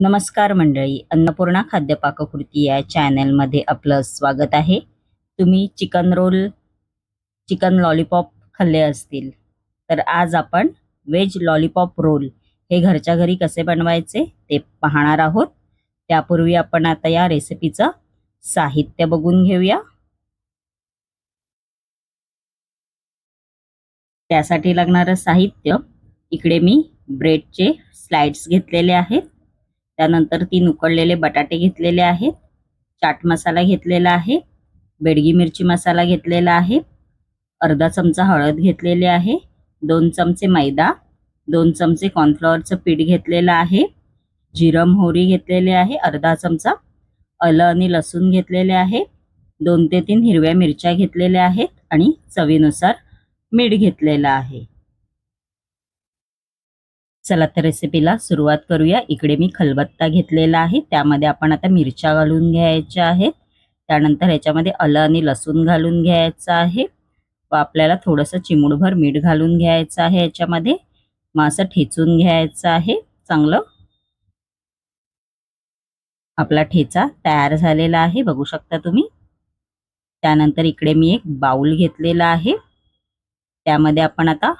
नमस्कार मंडळी अन्नपूर्णा खाद्य पाककृती या चॅनलमध्ये आपलं स्वागत आहे. तुम्ही चिकन रोल चिकन लॉलीपॉप खाल्ले असतील तर आज आपण व्हेज लॉलीपॉप रोल हे घरच्या घरी कसे बनवायचे ते पाहणार आहोत. त्यापूर्वी आपण आता या रेसिपीचं साहित्य बघून घेऊया. त्यासाठी लागणारं साहित्य इकडे मी ब्रेडचे स्लाइड्स घेतलेले आहेत. त्यानंतर तीन उकडलेले बटाटे घेतलेले आहेत. चाट मसाला घेतलेला आहे. बेडगी मिरची मसाला घेतलेला आहे. अर्धा चमचा हळद घेतलेली आहे. दोन चमचे मैदा. दोन चमचे कॉर्नफ्लॉवरचं पीठ घेतलेलं आहे. जिरं मोहरी घेतलेले आहे. अर्धा चमचा. अलं आणि लसूण घेतलेले आहे. दोन ते तीन हिरव्या मिरच्या घेतलेल्या आहेत आणि चवीनुसार मीठ घेतलेलं आहे. चला तर रेसिपीला सुरुवात करूया. इकडे मी खलबत्ता घेतलेला आहे. त्यामध्ये आपण आता मिरच्या घालून घ्यायच्या आहेत. त्यानंतर ह्याच्यामध्ये आलं आणि लसूण घालून घ्यायचं आहे. व आपल्याला थोडंसं चिमूडभर मीठ घालून घ्यायचं आहे याच्यामध्ये मग असं ठेचून घ्यायचं आहे. चांगलं. आपला ठेचा तयार झालेला आहे. बघू शकता तुम्ही. त्यानंतर इकडे मी एक बाउल घेतलेला आहे. त्यामध्ये आपण आता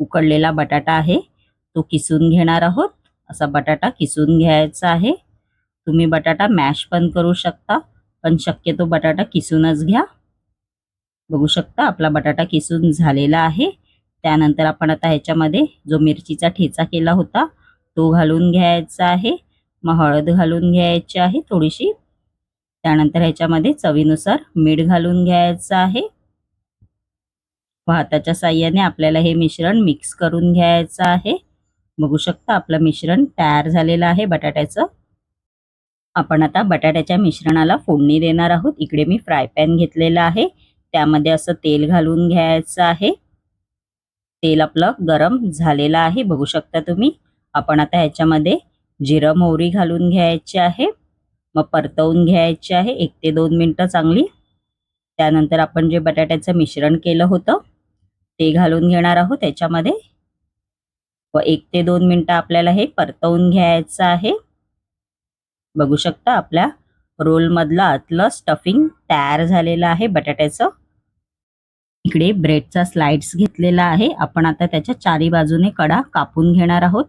उकडलेला बटाटा आहे. तो किसून घेणार आहोत. असा बटाटा किसून घ्यायचा आहे. तुम्ही बटाटा मॅश पण करू शकता पण शक्यतो बटाटा किसूनच घ्या. बघू शकता आपला बटाटा किसून झालेला आहे. त्यानंतर आपण आता ह्याच्यामध्ये जो मिरचीचा ठेचा केला होता तो घालून घ्यायचा आहे. मग हळद घालून घ्यायची आहे थोडीशी. त्यानंतर ह्याच्यामध्ये चवीनुसार मीठ घालून घ्यायचं आहे. भाताच्या साह्याने आपल्याला हे मिश्रण मिक्स करून घ्यायचं आहे. बघू शकता आपलं मिश्रण तयार झालेलं आहे बटाट्याचं. आपण आता बटाट्याच्या मिश्रणाला फोडणी देणार आहोत. इकडे मी फ्राय पॅन घेतलेला आहे. त्यामध्ये असं तेल घालून घ्यायचं आहे. तेल आपलं गरम झालेलं आहे बघू शकता तुम्ही. आपण आता ह्याच्यामध्ये जिरं मोहरी घालून घ्यायची आहे. मग परतवून घ्यायची आहे एक ते दोन मिनटं चांगली. त्यानंतर आपण जे बटाट्याचं मिश्रण केलं होतं ते घालून घेणार आहोत त्याच्यामध्ये व एक ते दोन मिनटं आपल्याला हे परतवून घ्यायचं आहे. बघू शकता आपल्या रोलमधलं आतलं स्टफिंग तयार झालेलं आहे बटाट्याचं. इकडे ब्रेडचा स्लाइड्स घेतलेला आहे. आपण आता त्याच्या चारी बाजूने कडा कापून घेणार आहोत.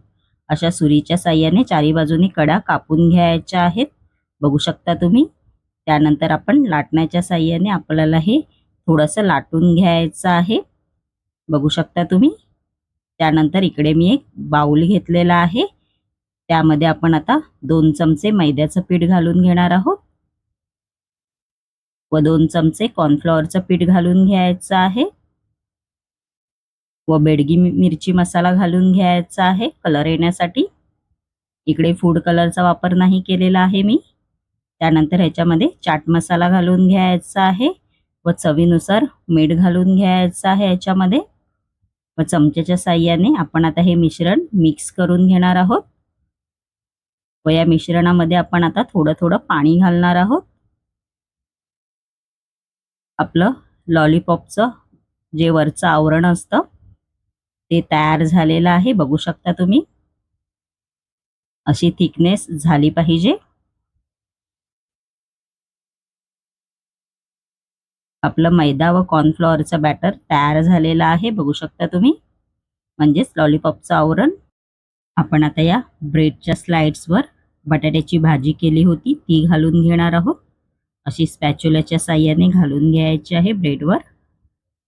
अशा सुरीच्या साह्याने चारी बाजूने कडा कापून घ्यायच्या आहेत. बघू शकता तुम्ही. त्यानंतर आपण लाटण्याच्या साह्याने आपल्याला हे थोडंसं लाटून घ्यायचं आहे. बघू शकता तुम्ही. त्यानंतर इकडे मी एक बाउल घेतलेला आहे. त्यामध्ये आपण आता दोन चमचे मैद्याचं पीठ घालून घेणार आहोत. व दोन चमचे कॉर्नफ्लॉवरचं पीठ घालून घ्यायचं आहे. व बेडगी मिरची मसाला घालून घ्यायचा आहे कलर येण्यासाठी. इकडे फूड कलरचा वापर नाही केलेला आहे मी. त्यानंतर ह्याच्यामध्ये चाट मसाला घालून घ्यायचा आहे. व चवीनुसार मीठ घालून घ्यायचं आहे याच्यामध्ये व चमच्याच्या साह्याने आपण आता हे मिश्रण मिक्स करून घेणार आहोत. व या मिश्रणामध्ये आपण आता थोडं थोडं पाणी घालणार आहोत. आपलं लॉलीपॉपचं जे वरचं आवरण असतं ते तयार झालेलं आहे. बघू शकता तुम्ही. अशी थिकनेस झाली पाहिजे. आपलं मैदा व कॉर्नफ्लॉवरचं बॅटर तयार झालेलं आहे. बघू शकता तुम्ही. म्हणजेच लॉलीपॉपचं आवरण. आपण आता या ब्रेडच्या स्लाइड्सवर बटाट्याची भाजी केली होती. ती घालून घेणार आहोत. अशी स्पॅच्युलाच्या साह्याने घालून घ्यायची आहे ब्रेडवर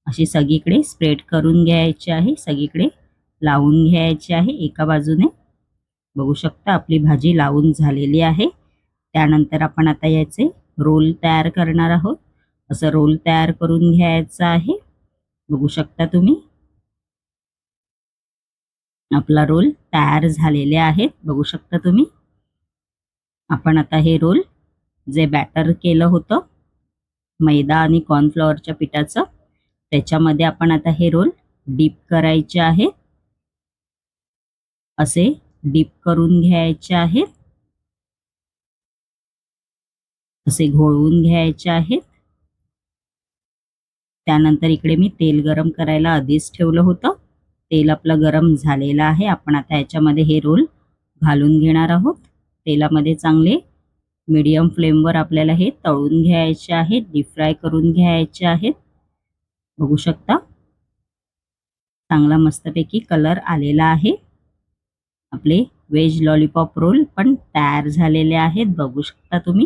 अशी सगळीकडे स्प्रेड करून घ्यायची आहे. सगळीकडे लावून घ्यायची आहे एका बाजूने. बघू शकता आपली भाजी लावून झालेली आहे. त्यानंतर आपण आता याचे रोल तयार करणार आहोत. असं रोल तयार करून घ्यायचा आहे. बघू शकता तुम्ही. आपला रोल तयार झालेले आहेत. बघू शकता तुम्ही. आपण आता हे रोल जे बॅटर केलं होतं मैदा आणि कॉर्नफ्लॉवरच्या पिठाचं त्याच्यामध्ये आपण आता हे रोल डीप करायचे आहेत असे डीप करून घ्यायचे आहेत. असे घोळवून घ्यायचे आहेत. त्यानंतर इकडे मी तेल गरम करायला आधीच ठेवलं होतं. तेल आपलं गरम झालेलं आहे. आपण आता याच्यामध्ये हे रोल घालून घेणार आहोत. तेलामध्ये चांगले मीडियम फ्लेमवर आपल्याला हे तळून घ्यायचे आहेत. डीप फ्राय करून घ्यायचे आहेत. बघू शकता. चांगला मस्तपैकी कलर आलेला आहे. आपले व्हेज लॉलीपॉप रोल पण तयार झालेले आहेत. बघू शकता तुम्ही.